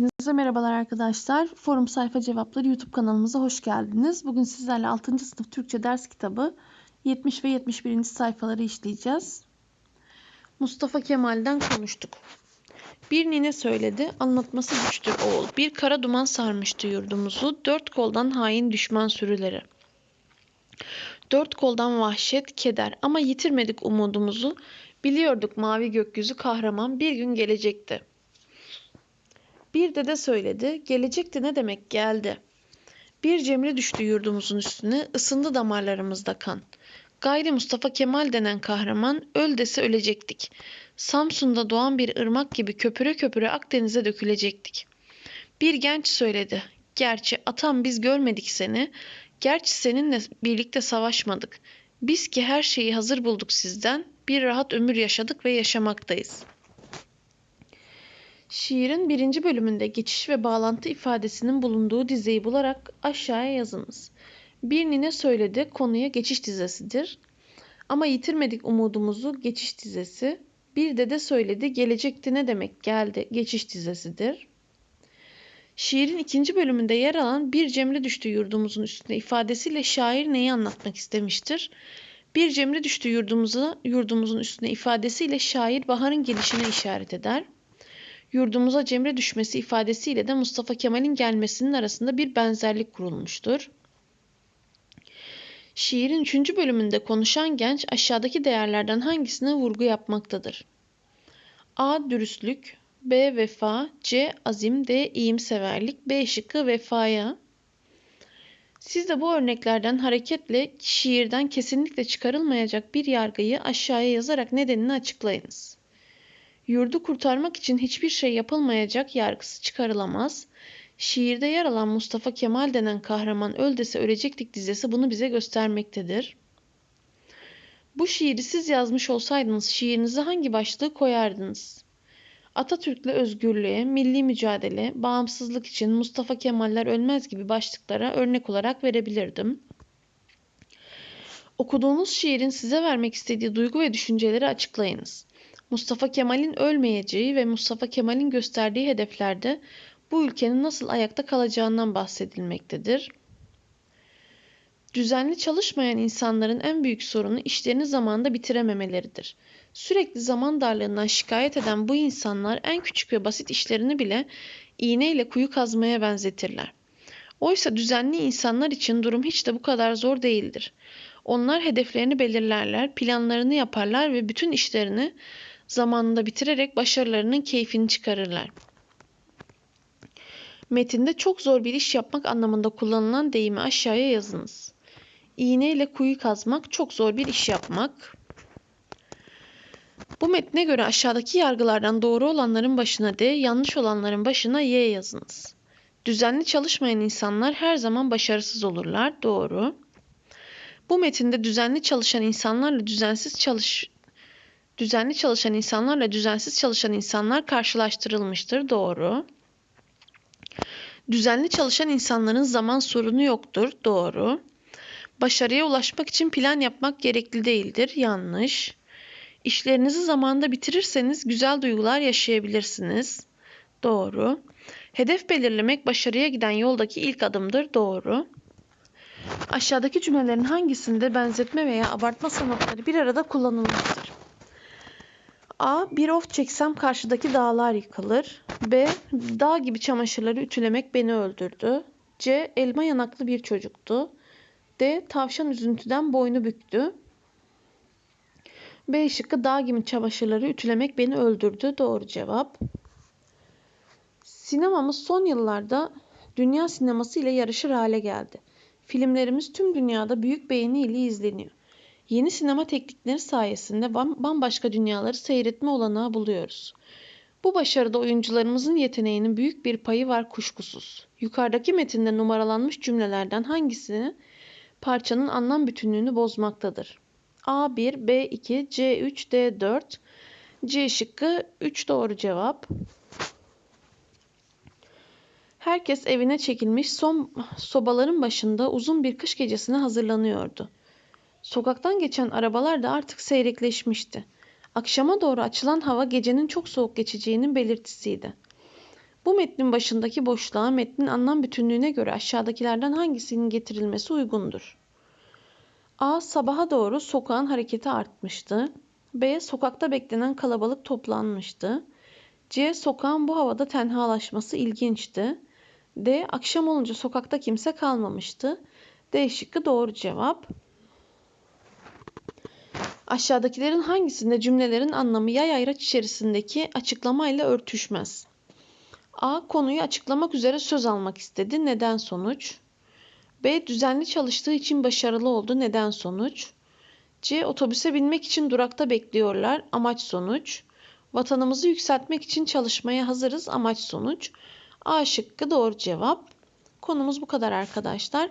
Hepinize merhabalar arkadaşlar. Forum Sayfa Cevapları YouTube kanalımıza hoş geldiniz. Bugün sizlerle 6. sınıf Türkçe ders kitabı 70 ve 71. sayfaları işleyeceğiz. Mustafa Kemal'den konuştuk. Bir nine söyledi, anlatması güçtür oğul. Bir kara duman sarmıştı yurdumuzu, dört koldan hain düşman sürüleri. Dört koldan vahşet, keder ama yitirmedik umudumuzu. Biliyorduk mavi gökyüzü kahraman bir gün gelecekti. Bir dede söyledi, gelecekti ne demek geldi. Bir cemre düştü yurdumuzun üstüne, ısındı damarlarımızda kan. Gayri Mustafa Kemal denen kahraman öl dese ölecektik. Samsun'da doğan bir ırmak gibi köpüre köpüre Akdeniz'e dökülecektik. Bir genç söyledi, gerçi atam biz görmedik seni, gerçi seninle birlikte savaşmadık. Biz ki her şeyi hazır bulduk sizden, bir rahat ömür yaşadık ve yaşamaktayız.'' Şiirin birinci bölümünde geçiş ve bağlantı ifadesinin bulunduğu dizeyi bularak aşağıya yazınız. Bir nine söyledi konuya geçiş dizesidir. Ama yitirmedik umudumuzu geçiş dizesi. Bir dede söyledi gelecekti ne demek geldi geçiş dizesidir. Şiirin ikinci bölümünde yer alan bir cemre düştü yurdumuzun üstüne ifadesiyle şair neyi anlatmak istemiştir? Bir cemre düştü yurdumuza, yurdumuzun üstüne ifadesiyle şair baharın gelişine işaret eder yurdumuza cemre düşmesi ifadesiyle de Mustafa Kemal'in gelmesinin arasında bir benzerlik kurulmuştur. Şiirin üçüncü bölümünde konuşan genç aşağıdaki değerlerden hangisine vurgu yapmaktadır? A. Dürüstlük B. Vefa C. Azim D. İyimseverlik B. Şıkkı vefaya siz de bu örneklerden hareketle şiirden kesinlikle çıkarılmayacak bir yargıyı aşağıya yazarak nedenini açıklayınız. Yurdu kurtarmak için hiçbir şey yapılmayacak yargısı çıkarılamaz. Şiirde yer alan Mustafa Kemal denen kahraman öl dese ölecektik dizesi bunu bize göstermektedir. Bu şiiri siz yazmış olsaydınız şiirinize hangi başlığı koyardınız? Atatürk'le özgürlüğe, milli mücadele, bağımsızlık için Mustafa Kemaller ölmez gibi başlıklara örnek olarak verebilirdim. Okuduğunuz şiirin size vermek istediği duygu ve düşünceleri açıklayınız. Mustafa Kemal'in ölmeyeceği ve Mustafa Kemal'in gösterdiği hedeflerde bu ülkenin nasıl ayakta kalacağından bahsedilmektedir. Düzenli çalışmayan insanların en büyük sorunu işlerini zamanda bitirememeleridir. Sürekli zaman darlığından şikayet eden bu insanlar en küçük ve basit işlerini bile iğneyle kuyu kazmaya benzetirler. Oysa düzenli insanlar için durum hiç de bu kadar zor değildir. Onlar hedeflerini belirlerler, planlarını yaparlar ve bütün işlerini zamanında bitirerek başarılarının keyfini çıkarırlar. Metinde çok zor bir iş yapmak anlamında kullanılan deyimi aşağıya yazınız. İğne ile kuyu kazmak çok zor bir iş yapmak. Bu metne göre aşağıdaki yargılardan doğru olanların başına D, yanlış olanların başına Y yazınız. Düzenli çalışmayan insanlar her zaman başarısız olurlar. Doğru. Bu metinde düzenli çalışan insanlarla düzensiz çalış Düzenli çalışan insanlarla düzensiz çalışan insanlar karşılaştırılmıştır. Doğru. Düzenli çalışan insanların zaman sorunu yoktur. Doğru. Başarıya ulaşmak için plan yapmak gerekli değildir. Yanlış. İşlerinizi zamanda bitirirseniz güzel duygular yaşayabilirsiniz. Doğru. Hedef belirlemek başarıya giden yoldaki ilk adımdır. Doğru. Aşağıdaki cümlelerin hangisinde benzetme veya abartma sanatları bir arada kullanılmıştır? A. Bir of çeksem karşıdaki dağlar yıkılır. B. Dağ gibi çamaşırları ütülemek beni öldürdü. C. Elma yanaklı bir çocuktu. D. Tavşan üzüntüden boynu büktü. B şıkkı dağ gibi çamaşırları ütülemek beni öldürdü. Doğru cevap. Sinemamız son yıllarda dünya sineması ile yarışır hale geldi. Filmlerimiz tüm dünyada büyük beğeni ile izleniyor. Yeni sinema teknikleri sayesinde bambaşka dünyaları seyretme olanağı buluyoruz. Bu başarıda oyuncularımızın yeteneğinin büyük bir payı var kuşkusuz. Yukarıdaki metinde numaralanmış cümlelerden hangisi parçanın anlam bütünlüğünü bozmaktadır? A1, B2, C3, D4. C şıkkı 3 doğru cevap. Herkes evine çekilmiş son sobaların başında uzun bir kış gecesine hazırlanıyordu. Sokaktan geçen arabalar da artık seyrekleşmişti. Akşama doğru açılan hava gecenin çok soğuk geçeceğinin belirtisiydi. Bu metnin başındaki boşluğa metnin anlam bütünlüğüne göre aşağıdakilerden hangisinin getirilmesi uygundur? A. Sabaha doğru sokağın hareketi artmıştı. B. Sokakta beklenen kalabalık toplanmıştı. C. Sokağın bu havada tenhalaşması ilginçti. D. Akşam olunca sokakta kimse kalmamıştı. D şıkkı doğru cevap. Aşağıdakilerin hangisinde cümlelerin anlamı yay ayraç içerisindeki açıklamayla örtüşmez? A. Konuyu açıklamak üzere söz almak istedi. Neden sonuç? B. Düzenli çalıştığı için başarılı oldu. Neden sonuç? C. Otobüse binmek için durakta bekliyorlar. Amaç sonuç. Vatanımızı yükseltmek için çalışmaya hazırız. Amaç sonuç. A şıkkı doğru cevap. Konumuz bu kadar arkadaşlar.